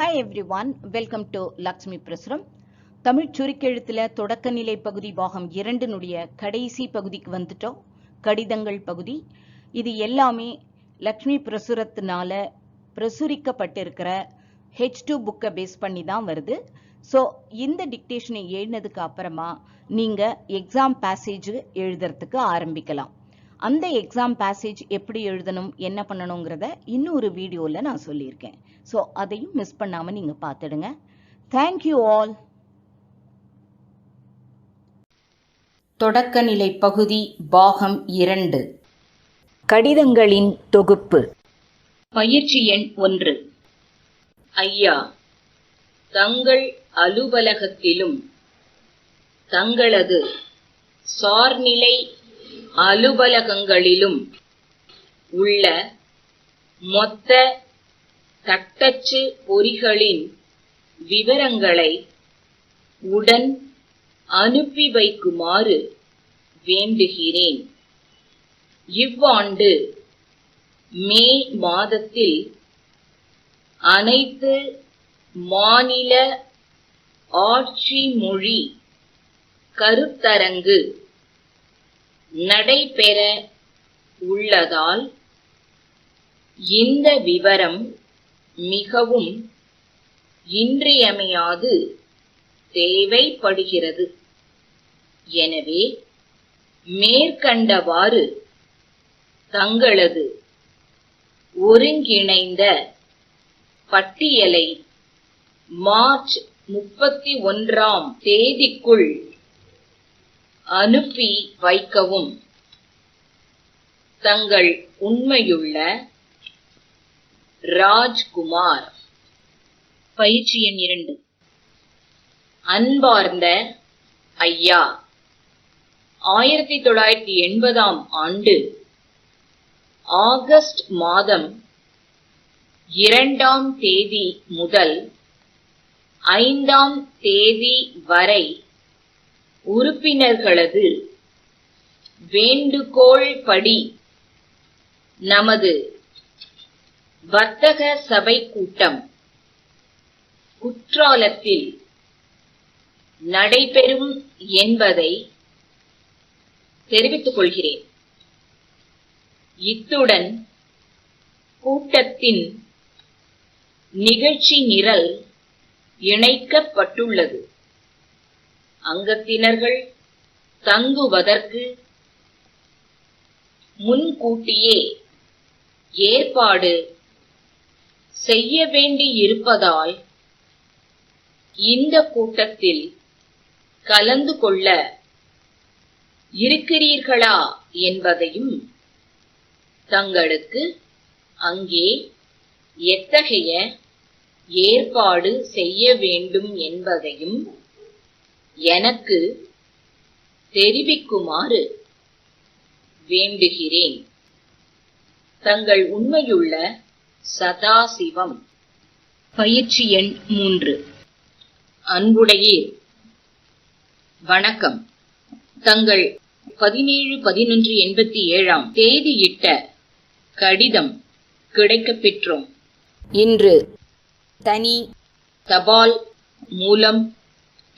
Hi everyone welcome to Lakshmi Prasuram Tamil சுருக்கெழுத்துல தொடக்க நிலை பகுதி பாகம் இரண்டினுடைய கடைசி பகுதிக்கு வந்துட்டோம். கடிதங்கள் பகுதி. இது எல்லாமே லக்ஷ்மி பிரசுரத்தினால பிரசுரிக்கப்பட்டிருக்கிற ஹெச் டூ புக்கை பேஸ் பண்ணி தான் வருது. ஸோ இந்த டிக்டேஷனை எழுதினதுக்கு அப்புறமா நீங்க எக்ஸாம் பேசேஜ் எழுதுறதுக்கு ஆரம்பிக்கலாம். அந்த எக்ஸாம் பேசேஜ் எப்படி எழுதணும் என்ன பண்ணணுங்கிறத இன்னொரு வீடியோவில் நான் சொல்லியிருக்கேன். ஸோ அதையும் மிஸ் பண்ணாமல் நீங்கள் பார்த்துடுங்க. தேங்க்யூ ஆல் தொடக்கநிலை பகுதி பாகம் இரண்டு. கடிதங்களின் தொகுப்பு. பயிற்சி எண் ஒன்று. ஐயா தங்கள் அலுவலகத்திலும் தங்களது சார்நிலை அலுவலகங்களிலும் உள்ள மொத்த தட்டச்சு பொறிகளின் விவரங்களை உடன் அனுப்பி வைக்குமாறு வேண்டுகிறேன். இவ்வாண்டு மே மாதத்தில் அனைத்து மாநில ஆட்சி மொழி கருத்தரங்கு நடைபெற உள்ளதால் இந்த விவரம் மிகவும் இன்றியமையாது தேவைப்படுகிறது. எனவே மேற்கண்டவாறு தங்களது ஒருங்கிணைந்த பட்டியலை மார்ச் முப்பத்தி ஒன்றாம் தேதிக்குள் அனுப்பி வைக்கவும். தங்கள் உண்மையுள்ள ராஜ்குமார். பயிற்சி எண் இரண்டு. அன்பார்ந்த ஐயா ஆயிரத்தி தொள்ளாயிரத்தி எண்பதாம் ஆண்டு ஆகஸ்ட் மாதம் இரண்டாம் தேதி முதல் ஐந்தாம் தேதி வரை உறுப்பினர்களது வேண்டுகோள் படி நமது வர்த்தக சபை கூட்டம் குற்றாலத்தில் நடைபெறும் என்பதை தெரிவித்துக் கொள்கிறேன். இத்துடன் கூட்டத்தின் நிகழ்ச்சி நிரல் இணைக்கப்பட்டுள்ளது. அங்கத்தினர்கள் தங்குவதற்கு முன்கூட்டியே ஏற்பாடு செய்ய வேண்டியிருப்பதால் இந்த கூட்டத்தில் கலந்து கொள்ள இருக்கிறீர்களா என்பதையும் தங்களுக்கு அங்கே எத்தகைய ஏற்பாடு செய்ய வேண்டும் என்பதையும் எனக்கு தெரிவிக்குமாறு வேண்டுகிறேன். தங்கள் உண்மையுள்ள சதாசிவம். பயிற்சி எண் மூன்று. அன்புடையீர் வணக்கம். தங்கள் பதினேழு பதினொன்று எண்பத்தி ஏழாம் தேதியிட்ட கடிதம் கிடைக்கப் பெற்றோம். இன்று தனி தபால் மூலம்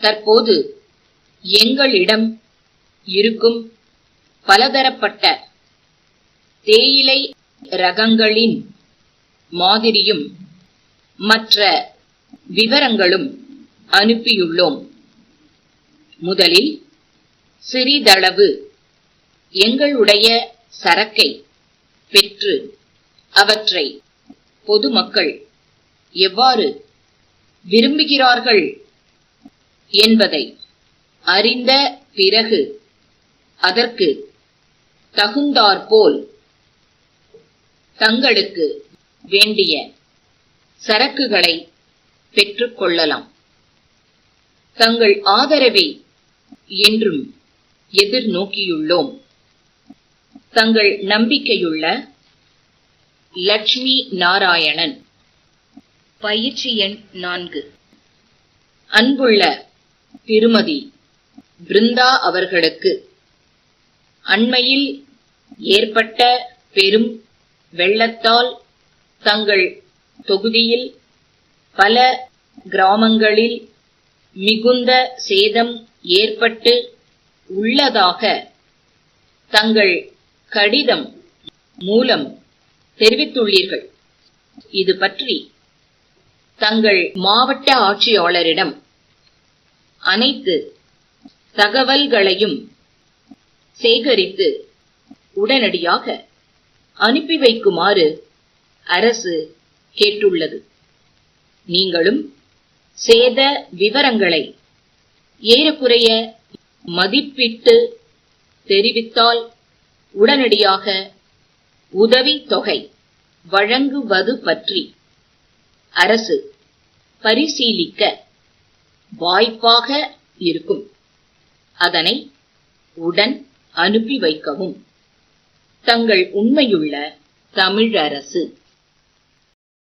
தற்போது எங்களிடம் இருக்கும் பலதரப்பட்ட தேயிலை ரகங்களின் மாதிரியும் மற்ற விவரங்களும் அனுப்பியுள்ளோம். முதலில் சிறிதளவு எங்களுடைய சரக்கை பெற்று அவற்றை பொதுமக்கள் எவ்வாறு விரும்புகிறார்கள் என்பதை அறிந்த பிறகு அதற்கு தகுந்தாற்போல் தங்களுக்கு வேண்டிய சரக்குகளை பெற்றுக்கொள்ளலாம் தங்கள் ஆதரவை என்றும் எதிர்நோக்கியுள்ளோம். தங்கள் நம்பிக்கையுள்ள லட்சுமி நாராயணன். பயிற்சி எண் நான்கு. அன்புள்ள திருமதி பிருந்தா அவர்களுக்கு அண்மையில் ஏற்பட்ட பெரும் வெள்ளத்தால் தங்கள் தொகுதியில் பல கிராமங்களில் மிகுந்த சேதம் ஏற்பட்டு உள்ளதாக தங்கள் கடிதம் மூலம் தெரிவித்துள்ளீர்கள். இது பற்றி தங்கள் மாவட்ட ஆட்சியாளரிடம் அனைத்து தகவல்களையும் சேகரித்து உடனடியாக அனுப்பி வைக்குமாறு அரசு கேட்டுள்ளது. நீங்களும் சேத விவரங்களை ஏறக்குறைய மதிப்பிட்டு தெரிவித்தால் உடனடியாக உதவி தொகை வழங்குவது பற்றி அரசு பரிசீலிக்க வாய்ப்பாக இருக்கும். அதனை உடன் அனுப்பி வைக்கவும். தங்கள் உண்மையுள்ள தமிழரசு.